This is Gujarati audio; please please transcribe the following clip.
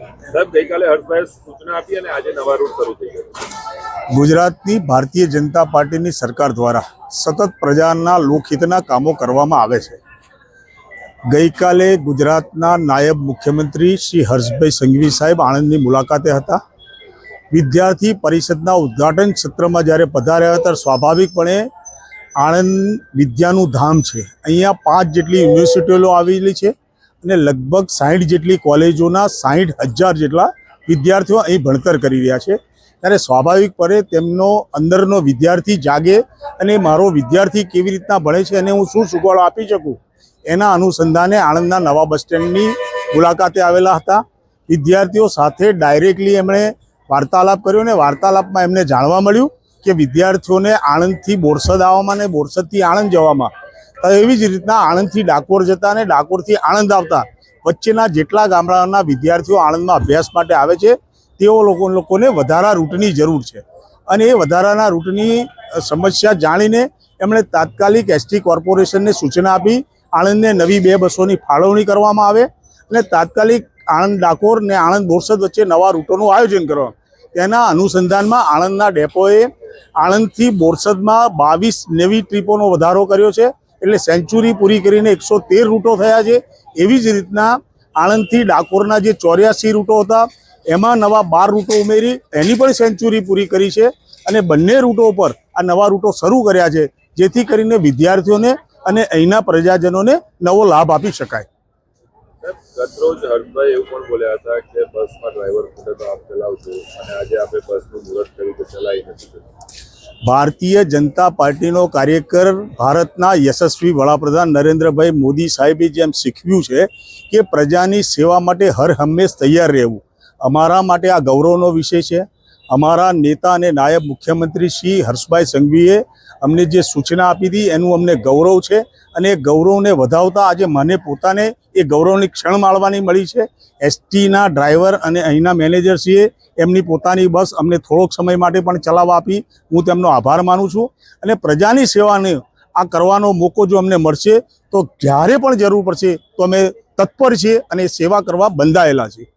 સાહેબ, ગઈકાલે હર્ષભાઈ સૂચના આપી અને આજે નવા રૂટ શરૂ થઈ ગયો. ગુજરાતની ભારતીય જનતા પાર્ટીની સરકાર દ્વારા સતત પ્રજાના લોકહિતના કામો કરવામાં આવે છે. ગઈકાલે ગુજરાતના નાયબ મુખ્યમંત્રી શ્રી હર્ષભાઈ સંઘવી સાહેબ આણંદની મુલાકાતે હતા. વિદ્યાર્થી પરિષદના ઉદ્ઘાટન સત્રમાં જ્યારે પધાર્યા હતા સ્વાભાવિકપણે આણંદ વિદ્યાનું ધામ છે. અહીંયા પાંચ જેટલી યુનિવર્સિટીઓ આવેલી છે. અને લગભગ સાહીઠ જેટલી કોલેજોના સાહીઠ હજાર જેટલા વિદ્યાર્થીઓ અહીં ભણતર કરી રહ્યા છે. ત્યારે સ્વાભાવિકપણે તેમનો અંદરનો વિદ્યાર્થી જાગે અને મારો વિદ્યાર્થી કેવી રીતના ભણે છે અને હું શું સુગવડો આપી શકું? એના અનુસંધાને આણંદના નવા બસ સ્ટેન્ડની મુલાકાતે આવેલા હતા. વિદ્યાર્થીઓ સાથે ડાયરેક્ટલી એમણે વાર્તાલાપ કર્યો અને વાર્તાલાપમાં એમને જાણવા મળ્યું કે વિદ્યાર્થીઓને આણંદથી બોરસદ આવવામાં અને બોરસદથી આણંદ જવામાં એવી જ રીતના આણંદથી ડાકોર જતા અને ડાકોરથી આણંદ આવતા. વચ્ચેના જેટલા ગામડાના વિદ્યાર્થીઓ આણંદમાં અભ્યાસ માટે આવે છે, તેઓ લોકો લોકોને વધારા રૂટની જરૂર છે. અને એ વધારાના રૂટની સમસ્યા જાણીને એમણે તાત્કાલિક એસટી કોર્પોરેશનને સૂચના આપી, આણંદને નવી બે બસોની ફાળવણી કરવામાં આવે અને તાત્કાલિક આણંદ ડાકોર ને આણંદ બોરસદ વચ્ચે નવા રૂટોનું આયોજન કરવા. તેના અનુસંધાનમાં આણંદના ડેપોએ આણંદથી બોરસદમાં બાવીસ નવી ટ્રીપોનો વધારો કર્યો છે. એટલે સેન્ચુરી પૂરી કરીને એકસો તેર રૂટો થયા છે એવી જ રીતના આણંદથી ડાકોરના જે ચોર્યાસી રૂટો હતા, એમાં નવા બાર રૂટો ઉમેરી, એની પણ સેન્ચુરી પૂરી કરી છે અને બંને રૂટો પર આ નવા રૂટો શરૂ કર્યા છે, જેથી કરીને વિદ્યાર્થીઓને અને અહીંના પ્રજાજનોને નવો લાભ આપી શકાય ગતરોજ એવું પણ બોલ્યા હતા કે બસમાં ડ્રાઈવર આપ ચલાવશો અને આજે આપણે બસનું મુહૂર્ત કર્યું તો ચલાવી નથી. ભારતીય જનતા પાર્ટીનો કાર્યકર ભારતના યશસ્વી વડાપ્રધાન નરેન્દ્રભાઈ મોદી સાહેબે જેમ શીખવ્યું છે કે પ્રજાની સેવા માટે હર હંમેશ તૈયાર રહેવું. અમારા માટે આ ગૌરવનો વિષય છે. અમારા નેતા અને નાયબ મુખ્યમંત્રી શ્રી હર્ષભાઈ સંઘવીએ અમને જે સૂચના આપી હતી એનું અમને ગૌરવ છે અને એ ગૌરવને વધાવતા આજે મને પોતાને એ ગૌરવની ક્ષણ માણવાની મળી છે. એસટીના ડ્રાઈવર અને અહીંના મેનેજરશ્રીએ એમની પોતાની બસ અમને થોડોક સમય માટે પણ ચલાવવા આપી. હું તેમનો આભાર માનું છું. અને પ્રજાની સેવાને આ કરવાનો મોકો જો અમને મળશે, તો જ્યારે પણ જરૂર પડશે, તો અમે તત્પર છીએ અને સેવા કરવા બંધાયેલા છીએ.